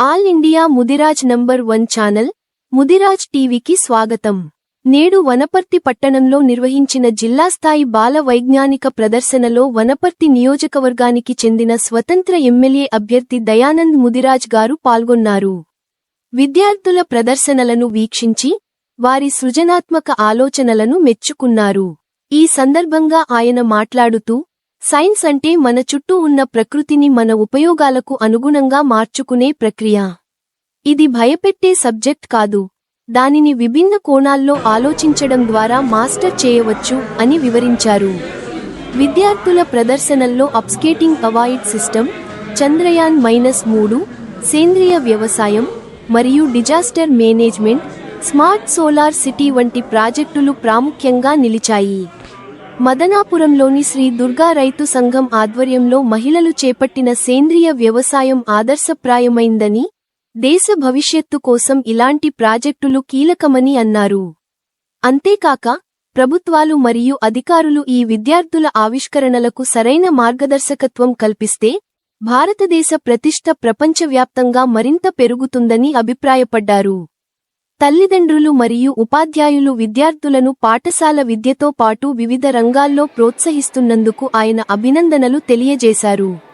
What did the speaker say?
All India Mudiraj number one channel Mudiraj టీవీకి స్వాగతం. నేడు వనపర్తి పట్టణంలో నిర్వహించిన జిల్లా స్థాయి బాల వైజ్ఞానిక ప్రదర్శనలో వనపర్తి నియోజకవర్గానికి చెందిన స్వతంత్ర ఎమ్మెల్యే అభ్యర్థి దయానంద్ ముదిరాజ్ గారు పాల్గొన్నారు. విద్యార్థుల ప్రదర్శనలను వీక్షించి వారి సృజనాత్మక ఆలోచనలను మెచ్చుకున్నారు. ఈ సందర్భంగా ఆయన మాట్లాడుతూ సైన్స్ అంటే మన చుట్టూ ఉన్న ప్రకృతిని మన ఉపయోగాలకు అనుగుణంగా మార్చుకునే ప్రక్రియ. ఇది భయపెట్టే సబ్జెక్ట్ కాదు. దానిని విభిన్న కోణాల్లో ఆలోచించడం ద్వారా మాస్టర్ చేయవచ్చు అని వివరించారు. విద్యార్థుల ప్రదర్శనల్లో అప్స్కేటింగ్ అవాయిడ్ సిస్టమ్ చంద్రయాన్ మైనస్ మూడు సేంద్రియ వ్యవసాయం మరియు disaster management smart solar city వంటి ప్రాజెక్టులు ప్రాముఖ్యంగా నిలిచాయి. మదనాపురంలోని శ్రీ దుర్గా రైతు సంఘం ఆధ్వర్యంలో మహిళలు చేపట్టిన సేంద్రియ వ్యవసాయం ఆదర్శప్రాయమైందని దేశ భవిష్యత్తు కోసం ఇలాంటి ప్రాజెక్టులు కీలకమని అన్నారు. అంతేకాక ప్రభుత్వాలు మరియు అధికారులు ఈ విద్యార్థుల ఆవిష్కరణలకు సరైన మార్గదర్శకత్వం కల్పిస్తే భారతదేశ ప్రతిష్ట ప్రపంచవ్యాప్తంగా మరింత పెరుగుతుందని అభిప్రాయపడ్డారు. తల్లిదండ్రులు మరియు ఉపాధ్యాయులు విద్యార్థులను పాఠశాల విద్యతో పాటు వివిధ రంగాల్లో ప్రోత్సహిస్తున్నందుకు ఆయన అభినందనలు తెలియజేశారు.